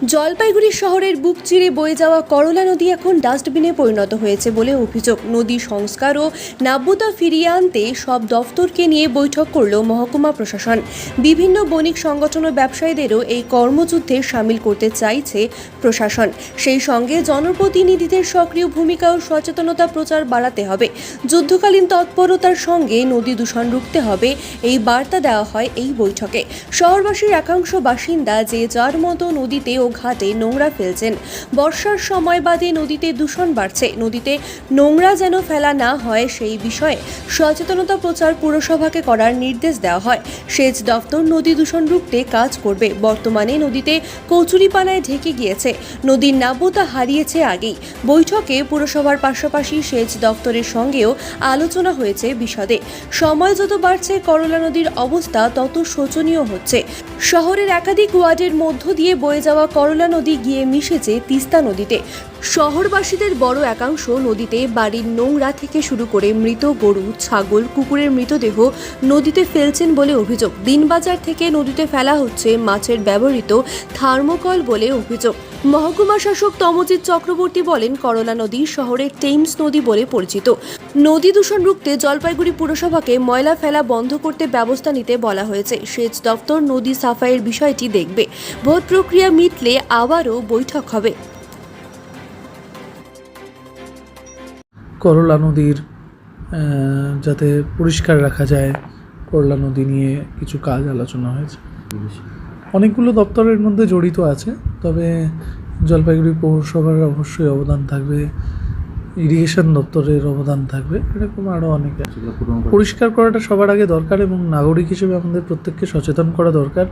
জলপাইগুড়ি শহরের বুক চিরে বয়ে যাওয়া করলা নদী এখন ডাস্টবিনে পরিণত হয়েছে বলে অভিযোগ। নদী সংস্কার ও নাব্যতা ফিরিয়ে আনতে সব দফতরকে নিয়ে বৈঠক করল মহকুমা প্রশাসন। বিভিন্ন বণিক সংগঠন ও ব্যবসায়ীদেরও এই কর্মযুদ্ধে সামিল করতে চাইছে প্রশাসন। সেই সঙ্গে জনপ্রতিনিধিদের সক্রিয় ভূমিকা ও সচেতনতা প্রচার বাড়াতে হবে। যুদ্ধকালীন তৎপরতার সঙ্গে নদী দূষণ রুখতে হবে এই বার্তা দেওয়া হয় এই বৈঠকে। শহরবাসীর একাংশ বাসিন্দা যে যার মতো নদীতে ও ঘাটে নোংরা ফেলছেন। বর্ষার সময় বাদে নদীতে দূষণ বাড়ছে। নদীতে নোংরা যেন ফেলা না হয় সেই বিষয়ে সচেতনতা প্রচার পুরসভাকে করার নির্দেশ দেওয়া হয়। সেচ দফতর নদী দূষণ রুখতে কাজ করবে। বর্তমানে নদীতে কচুরিপানায় ঢেকে গিয়েছে। নদীর নাব্যতা হারিয়েছে আগেই। বৈঠকে পুরসভার পাশাপাশি সেচ দফতরের সঙ্গেও আলোচনা হয়েছে বিশদে। সময় যত বাড়ছে, করলা নদীর অবস্থা তত শোচনীয় হচ্ছে। শহরের একাধিক ওয়ার্ডের মধ্য দিয়ে বয়ে যাওয়া করলা নদী গিয়ে মিশেছে তিস্তা নদীতে। শহরবাসীদের বড় একাংশ নদীতে বাড়ির নোংরা থেকে শুরু করে মৃত গরু, ছাগল, কুকুরের মৃতদেহ নদীতে ফেলছেন বলে অভিযোগ। দিনবাজার থেকে নদীতে ফেলা হচ্ছে মাছের ব্যবহৃত থার্মোকল বলে অভিযোগ। মহকুমা শাসক তমজিৎ চক্রবর্তী বলেন করলা নদী শহরের টেমস নদী বলে পরিচিত। নদী দূষণ রুখতে জলপাইগুড়ি পুরসভাকে ময়লা ফেলা বন্ধ করতে ব্যবস্থা নিতে বলা হয়েছে। সেচ দপ্তর নদী সাফাইয়ের বিষয়টি দেখবে। ভোট প্রক্রিয়া মিটলে আবারও বৈঠক হবে। করলা নদীর যাতে পরিষ্কার রাখা যায়, করলা নদী নিয়ে কিছু কাজ আলোচনা হয়েছে। অনেকগুলো দপ্তরের মধ্যে জড়িত আছে তবে জলপাইগুড়ি পৌরসভার অবশ্যই অবদান থাকবে ইরিগেশন দপ্তরের অবদান থাকবে এরকম আরও অনেক আছে। পরিষ্কার করাটা সবার আগে দরকার এবং নাগরিক হিসেবে আমাদের প্রত্যেককে সচেতন করা দরকার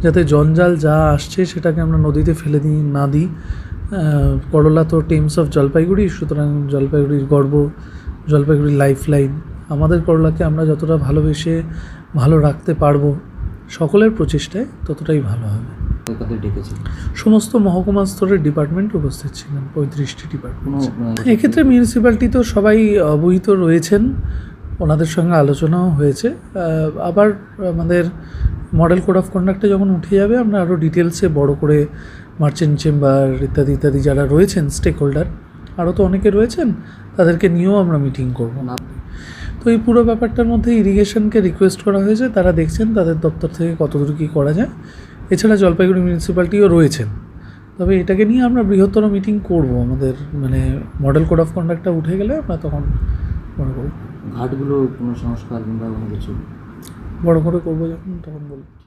যাতে জঞ্জাল যা আসছে সেটাকে আমরা নদীতে ফেলে দিই না দিই। করলা তো টেমস অফ জলপাইগুড়ি সুতরাং জলপাইগুড়ির গর্ব জলপাইগুড়ির লাইফ লাইন আমাদের করলাকে আমরা যতটা ভালোবেসে ভালো রাখতে পারব সকলের প্রচেষ্টায় ততটাই ভালো হবে। সমস্ত মহকুমা স্তরের ডিপার্টমেন্ট উপস্থিত ছিলেন পঁয়ত্রিশটি ডিপার্টমেন্ট আহ, এক্ষেত্রে মিউনিসিপ্যালিটি তো সবাই অবহিত রয়েছেন ওনাদের সঙ্গে আলোচনাও হয়েছে। আবার আমাদের মডেল কোড অফ কন্ডাক্টে যখন উঠে যাবে আমরা আরও ডিটেলসে বড় করে মার্চেন্ট চেম্বার ইত্যাদি ইত্যাদি যারা রয়েছেন স্টেক হোল্ডার আরও তো অনেকে রয়েছেন তাদেরকে নিয়েও আমরা মিটিং করব। না তো এই পুরো ব্যাপারটার মধ্যে ইরিগেশনকে রিকোয়েস্ট করা হয়েছে। তারা দেখছেন তাদের দপ্তর থেকে কতদূর কী করা যায়। এছাড়া জলপাইগুড়ি মিউনিসিপ্যালিটিও রয়েছেন। তবে এটাকে নিয়ে আমরা বৃহত্তর মিটিং করব। আমাদের মানে মডেল কোড অফ কন্ডাক্টটা উঠে গেলে আমরা তখন মনে করব। ঘাটগুলো কোনো সংস্কার কিংবা কোনো কিছু? বড়ো করে করব যখন তখন বলব।